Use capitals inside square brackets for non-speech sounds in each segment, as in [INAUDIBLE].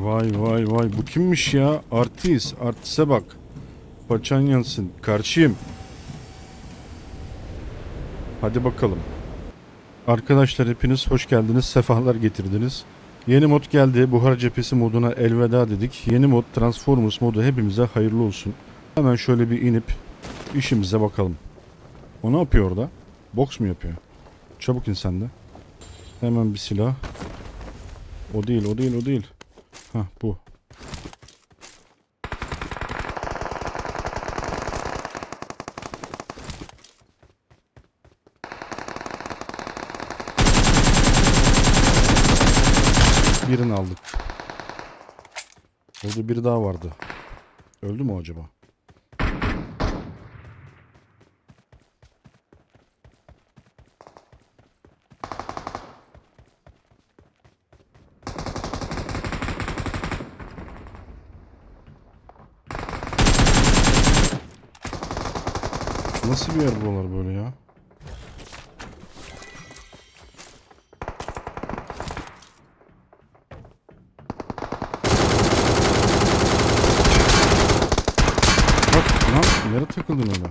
Vay vay vay bu kimmiş ya? Artist. Artiste bak. Paçan yansın. Karşıyım. Hadi bakalım. Arkadaşlar hepiniz hoş geldiniz. Sefalar getirdiniz. Yeni mod geldi. Buhar cephesi moduna elveda dedik. Yeni mod Transformers modu hepimize hayırlı olsun. Hemen şöyle bir inip işimize bakalım. O ne yapıyor orada? Boks mu yapıyor? Çabuk insan de. Hemen bir silah. O değil, o değil, o değil. Hah bu. Birini aldık. Orada biri daha vardı. Öldü mü acaba? Nasıl bir yer buralar böyle ya? Bak lan nereye takıldın öyle?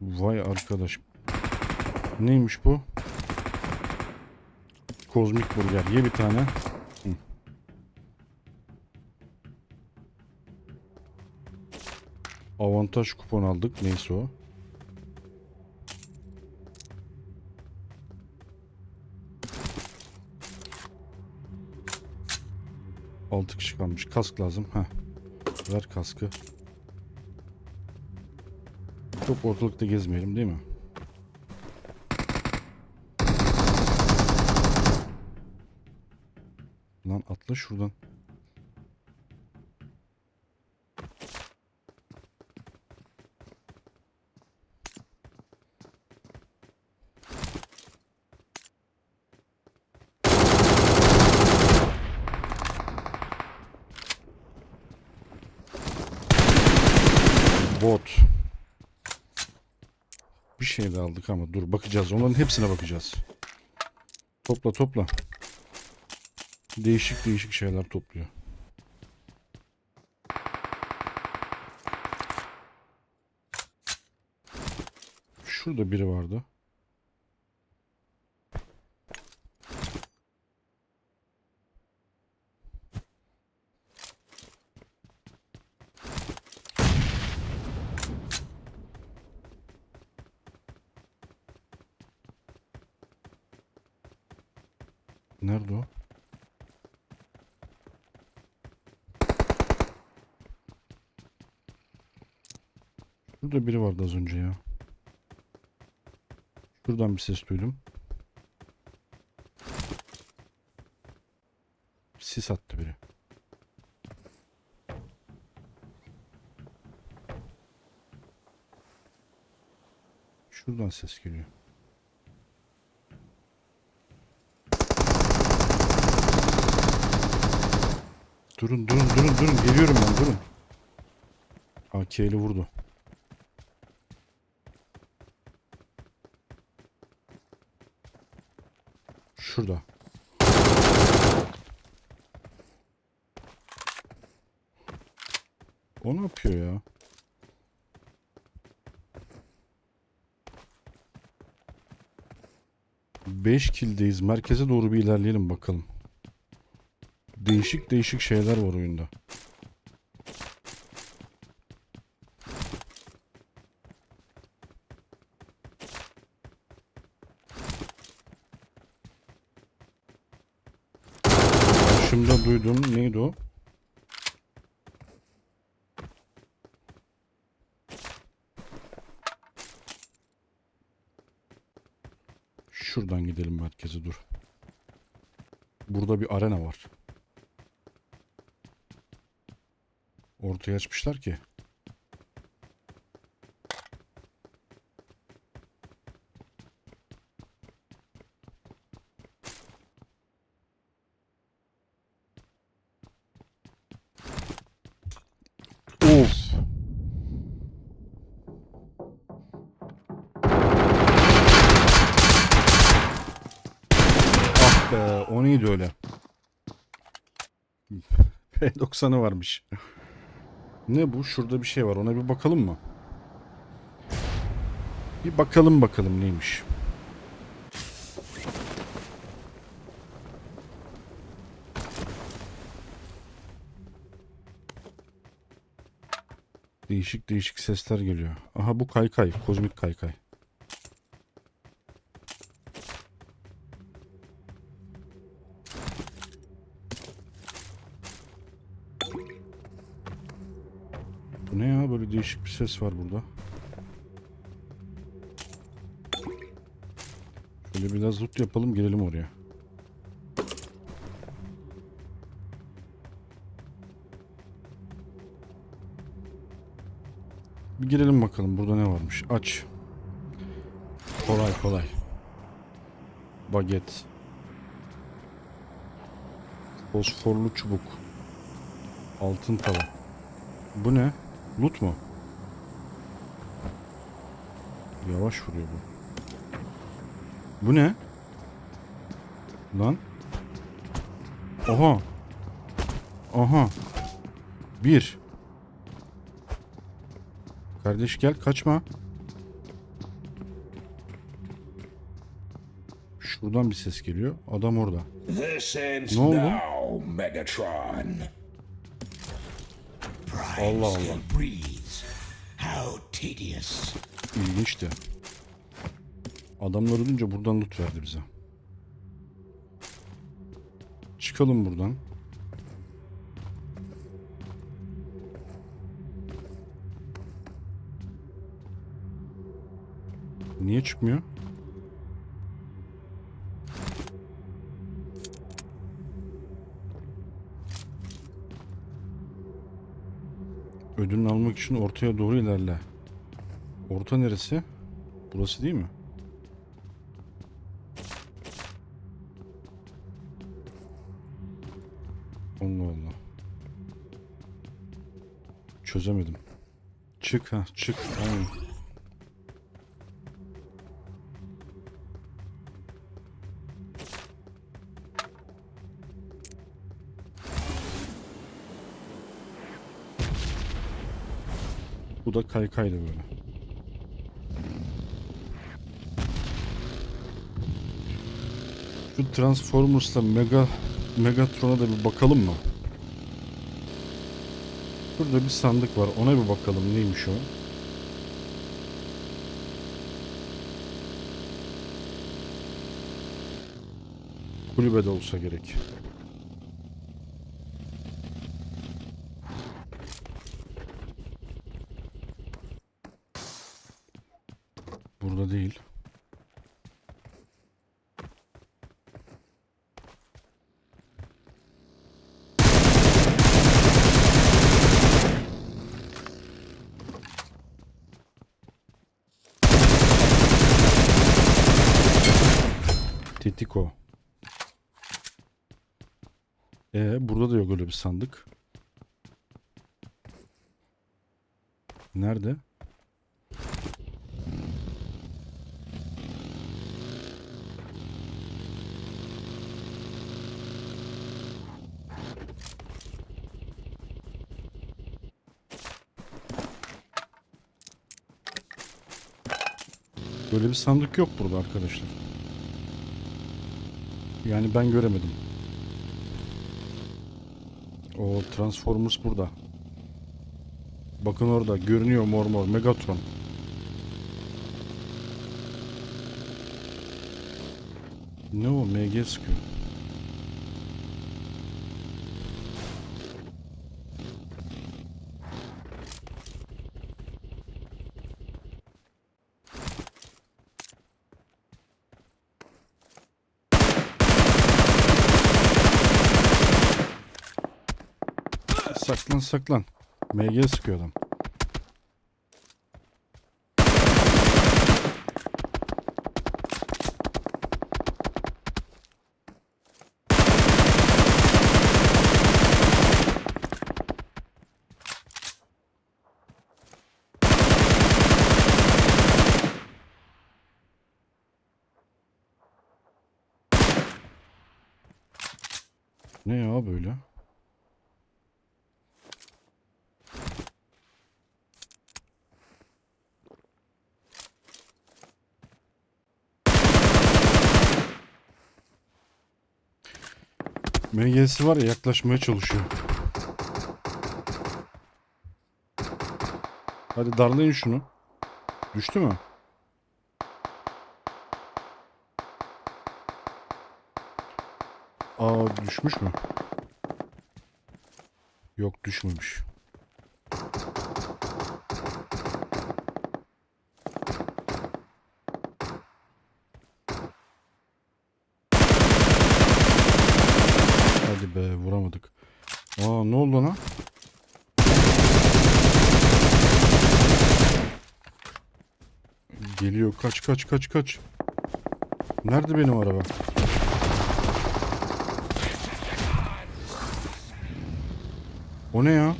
Vay arkadaş. Neymiş bu? Kozmik burger. Ye bir tane. Avantaj kupon aldık. Neyse o. Altı kişi kalmış. Kask lazım. Heh. Ver kaskı. Çok ortalıkta gezmeyelim değil mi? Lan atla şuradan. Bot. Bir şey de aldık ama dur bakacağız. Onların hepsine bakacağız. Topla topla. Değişik değişik şeyler topluyor. Şurada biri vardı. Nerede o? Biri vardı az önce ya. Şuradan bir ses duydum. Sis attı biri. Şuradan ses geliyor. Durun durun durun durun geliyorum ben durun. AK'li vurdu. 5 kildeyiz. Merkeze doğru bir ilerleyelim bakalım. Değişik değişik şeyler var oyunda. Şimdi duydum. Neydi o? Şuradan gidelim merkeze dur. Burada bir arena var. Ortaya açmışlar ki. Of. Be o neydi öyle? [LAUGHS] P90'ı varmış. Ne bu? Şurada bir şey var. Ona bir bakalım mı? Bir bakalım bakalım neymiş. Değişik değişik sesler geliyor. Aha bu kaykay. Kozmik kaykay. Değişik bir ses var burada. Şöyle biraz loot yapalım gelelim oraya. Bir girelim bakalım burada ne varmış. Aç. Kolay kolay. Baget. Fosforlu çubuk. Altın tava. Bu ne? Loot mu? Yavaş vuruyor bu. Bu ne? Lan. Oha. Aha. Bir. Kardeş gel kaçma. Şuradan bir ses geliyor. Adam orada. Ne oldu? Allah Allah. İlginçti. Adamlar ölünce buradan loot verdi bize. Çıkalım buradan. Niye çıkmıyor? Ödülünü almak için ortaya doğru ilerle. Orta neresi? Burası değil mi? Allah Allah. Çözemedim. Çık ha çık. Aynen. Bu da kaykaydı böyle. Şu Transformers'la Mega Megatron'a da bir bakalım mı? Burada bir sandık var. Ona bir bakalım neymiş o? Kulübede olsa gerek. Burada değil. Titiko. Ee, burada da yok öyle bir sandık. Nerede? Böyle bir sandık yok burada arkadaşlar. Yani ben göremedim. O Transformers burada. Bakın orada görünüyor mor mor Megatron. Ne o MG sıkıyor. saklan saklan. MG sıkıyor adam. Ne ya böyle? MG'si var ya yaklaşmaya çalışıyor. Hadi darlayın şunu. Düştü mü? Aa düşmüş mü? Yok düşmemiş. Hadi be vuramadık. Aa ne oldu lan? Geliyor kaç kaç kaç kaç. Nerede benim araba? O ne ya?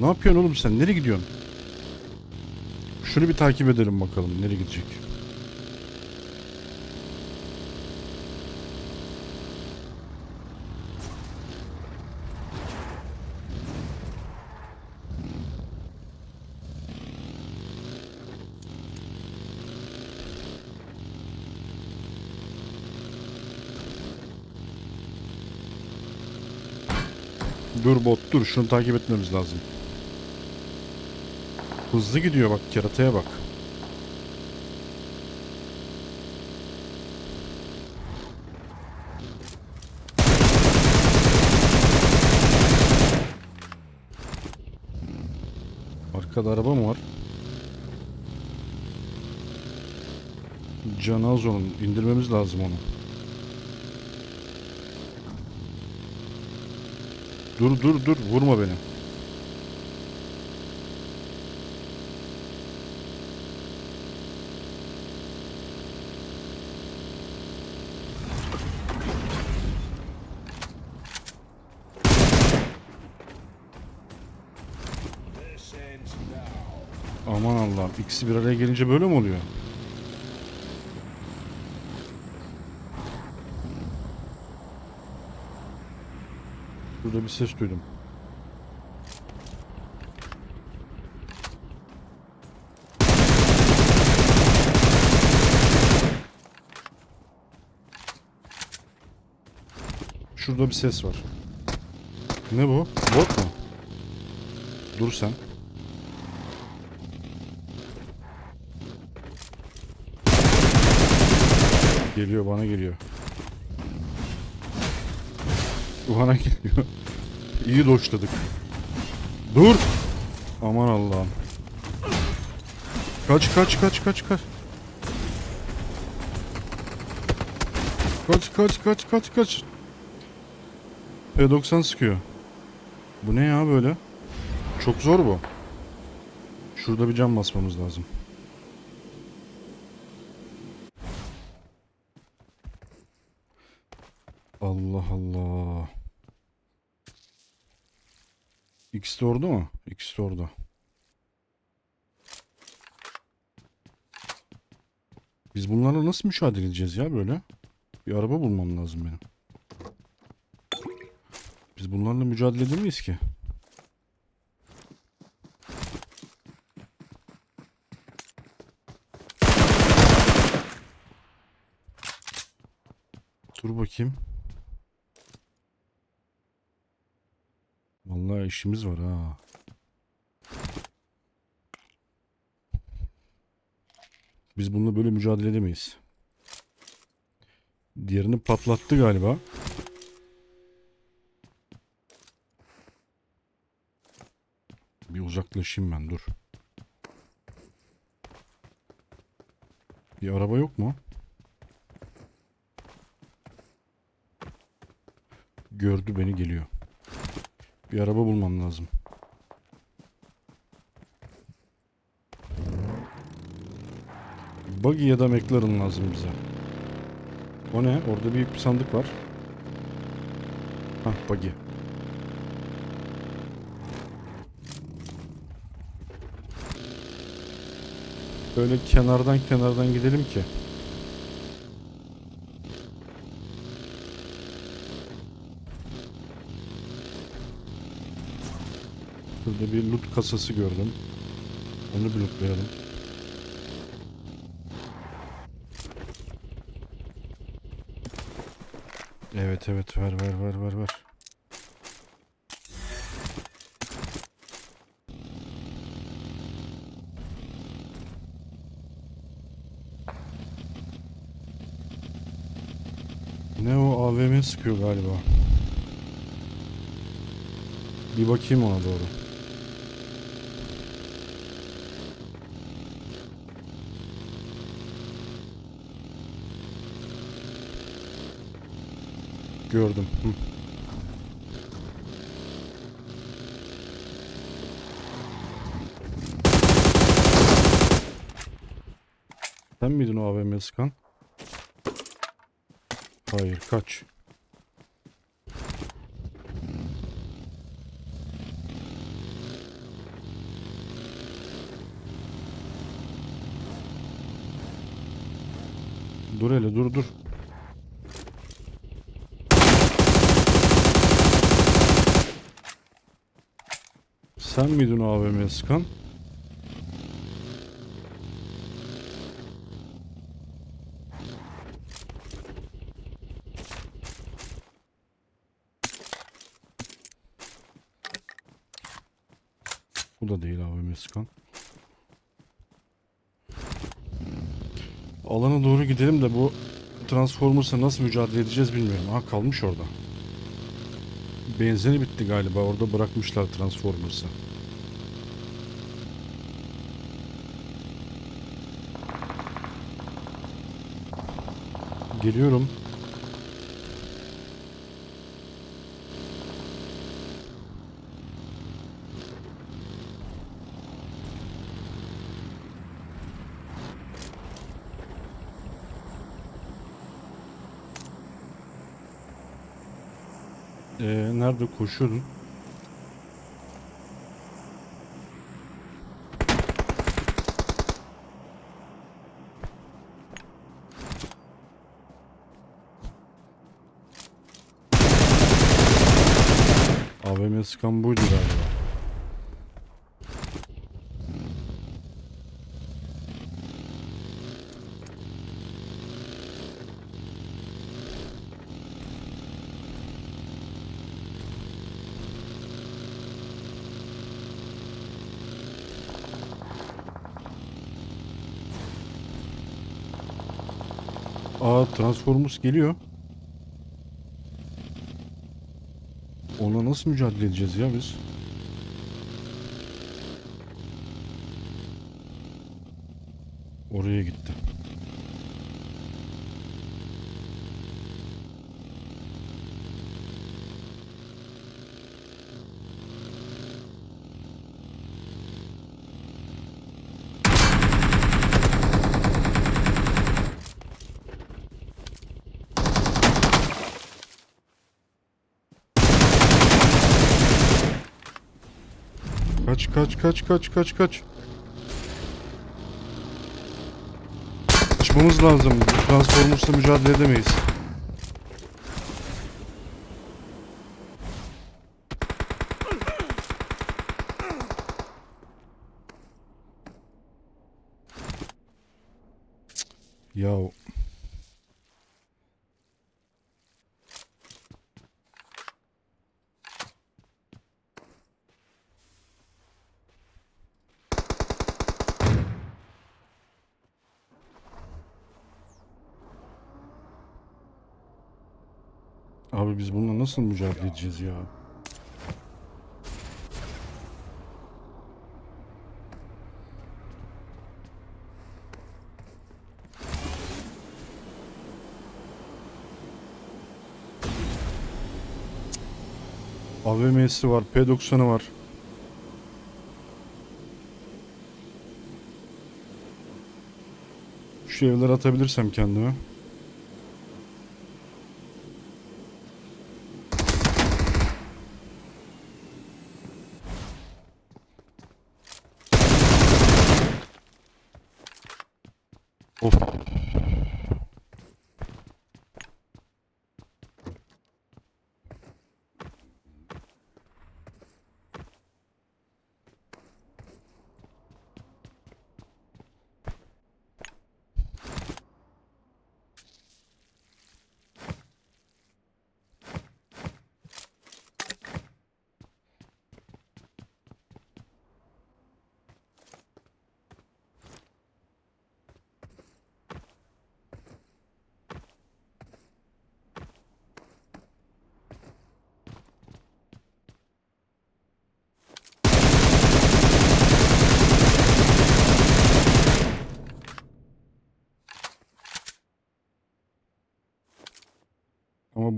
Ne yapıyorsun oğlum sen? Nereye gidiyorsun? Şunu bir takip edelim bakalım. Nereye gidecek? Dur bot dur. Şunu takip etmemiz lazım. Hızlı gidiyor bak. Kerataya bak. Arkada araba mı var? Canı az onun. İndirmemiz lazım onu. Dur dur dur. Vurma beni. Aman Allah'ım. İkisi bir araya gelince böyle mi oluyor? Burada bir ses duydum. Şurada bir ses var. Ne bu? Bot mu? Dur sen. Geliyor bana geliyor. Bana geliyor. İyi doşladık. Dur. Aman Allah'ım. Kaç kaç kaç kaç kaç. Kaç kaç kaç kaç kaç. P90 sıkıyor. Bu ne ya böyle? Çok zor bu. Şurada bir cam basmamız lazım. Allah Allah. İkisi de orada mı? İkisi de orada. Biz bunlarla nasıl mücadele edeceğiz ya böyle? Bir araba bulmam lazım benim. Biz bunlarla mücadele edemeyiz ki. Dur bakayım. Vallahi işimiz var ha. Biz bununla böyle mücadele edemeyiz. Diğerini patlattı galiba. Bir uzaklaşayım ben dur. Bir araba yok mu? Gördü beni geliyor. Bir araba bulmam lazım. Buggy ya da McLaren lazım bize. O ne? Orada büyük bir sandık var. Hah buggy. Böyle kenardan kenardan gidelim ki. Şurada bir loot kasası gördüm. Onu bir lootlayalım. Evet evet ver ver ver ver ver. Ne o AVM sıkıyor galiba. Bir bakayım ona doğru. Gördüm. Hı. Sen miydin o AVM sıkan? Hayır, kaç. Dur hele dur dur. Sen miydin o AVM'ye sıkan? Bu da değil AVM sıkan. Alana doğru gidelim de bu Transformers'la nasıl mücadele edeceğiz bilmiyorum. Ha kalmış orada. Benzini bitti galiba. Orada bırakmışlar Transformers'ı. Geliyorum. Ee, nerede koşuyordun? AVM sıkan buydu galiba. Aa Transformers geliyor. Ona nasıl mücadele edeceğiz ya biz? Oraya gitti. Kaç kaç kaç kaç kaç kaç. Kaçmamız lazım. Transformers'la mücadele edemeyiz. Ya abi biz bununla nasıl mücadele edeceğiz ya? AVM'si var, P90'ı var. Şu evleri atabilirsem kendime.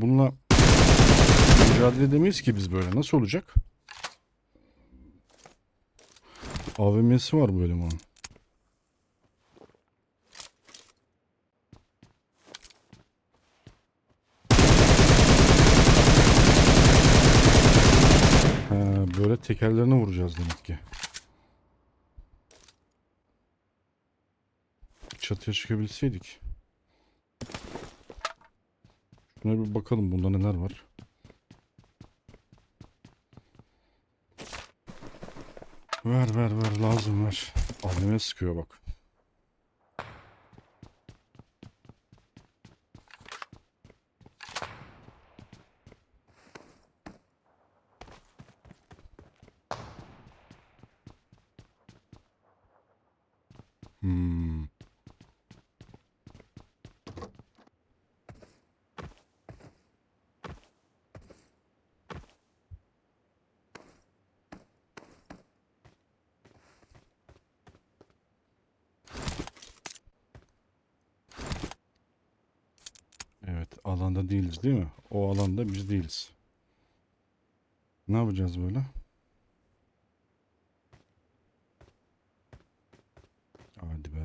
Bununla mücadele edemeyiz ki biz böyle. Nasıl olacak? AVM'si var böyle mi böyle tekerlerine vuracağız demek ki. Çatıya çıkabilseydik. Şuna bir bakalım bunda neler var. Ver ver ver lazım ver. Abime sıkıyor bak. Hmm. Evet, alanda değiliz değil mi? O alanda biz değiliz. Ne yapacağız böyle? Hadi be.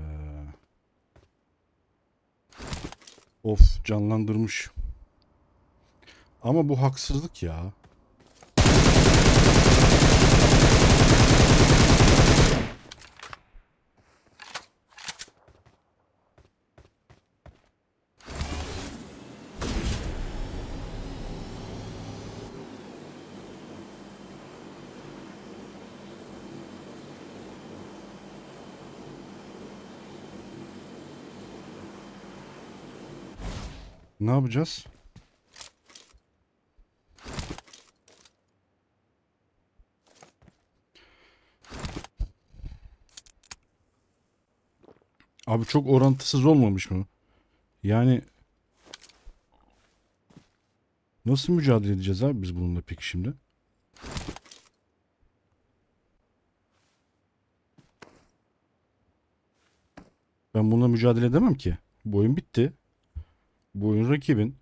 Of, canlandırmış. Ama bu haksızlık ya. Ne yapacağız? Abi çok orantısız olmamış mı? Yani nasıl mücadele edeceğiz abi biz bununla peki şimdi? Ben bununla mücadele edemem ki. Bu oyun bitti. Bu oyun rakibin.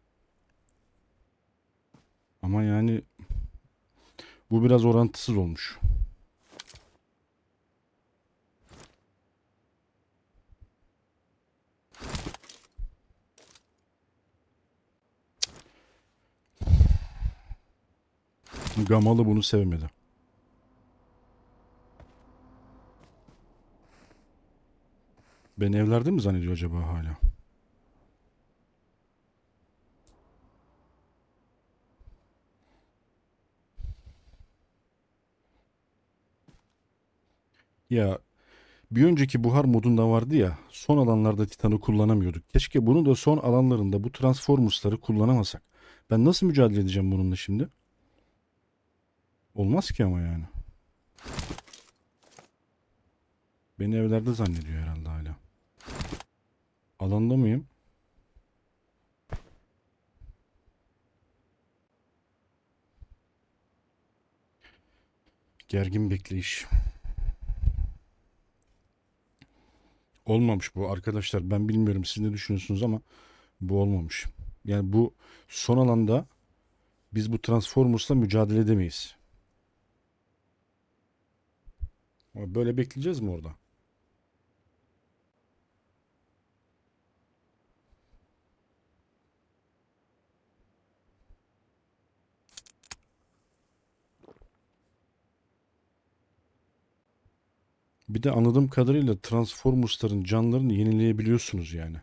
Ama yani bu biraz orantısız olmuş. Gamalı bunu sevmedi. Beni evlerde mi zannediyor acaba hala? Ya bir önceki buhar modunda vardı ya son alanlarda Titan'ı kullanamıyorduk. Keşke bunu da son alanlarında bu Transformers'ları kullanamasak. Ben nasıl mücadele edeceğim bununla şimdi? Olmaz ki ama yani. Beni evlerde zannediyor herhalde hala. Alanda mıyım? Gergin bekleyiş. Olmamış bu arkadaşlar. Ben bilmiyorum siz ne düşünüyorsunuz ama bu olmamış. Yani bu son alanda biz bu Transformers'la mücadele edemeyiz. Böyle bekleyeceğiz mi orada? Bir de anladığım kadarıyla Transformers'ların canlarını yenileyebiliyorsunuz yani.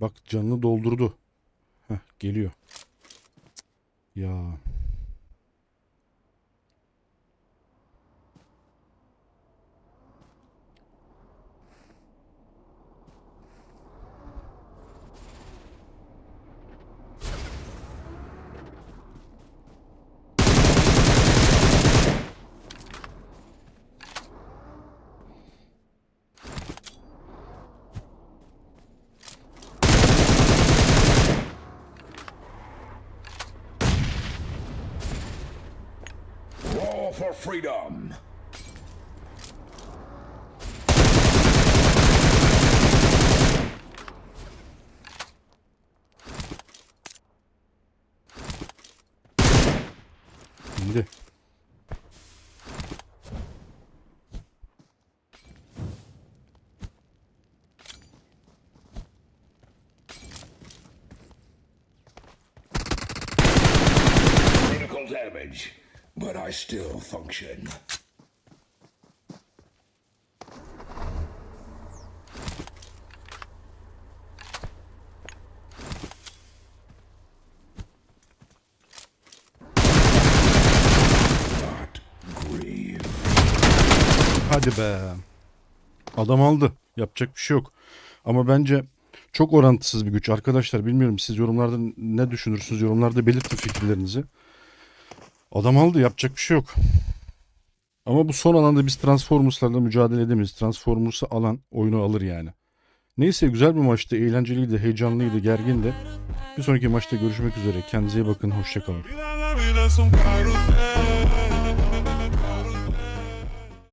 Bak canını doldurdu. Heh, geliyor. Ya. for freedom! Damage. But I still function. Hadi be. Adam aldı. Yapacak bir şey yok. Ama bence çok orantısız bir güç. Arkadaşlar bilmiyorum siz yorumlarda ne düşünürsünüz? Yorumlarda belirtin fikirlerinizi. Adam aldı. Yapacak bir şey yok. Ama bu son alanda biz Transformers'larla mücadele edemeyiz. Transformers'ı alan oyunu alır yani. Neyse güzel bir maçtı. Eğlenceliydi, heyecanlıydı, gergindi. Bir sonraki maçta görüşmek üzere. Kendinize iyi bakın. Hoşçakalın.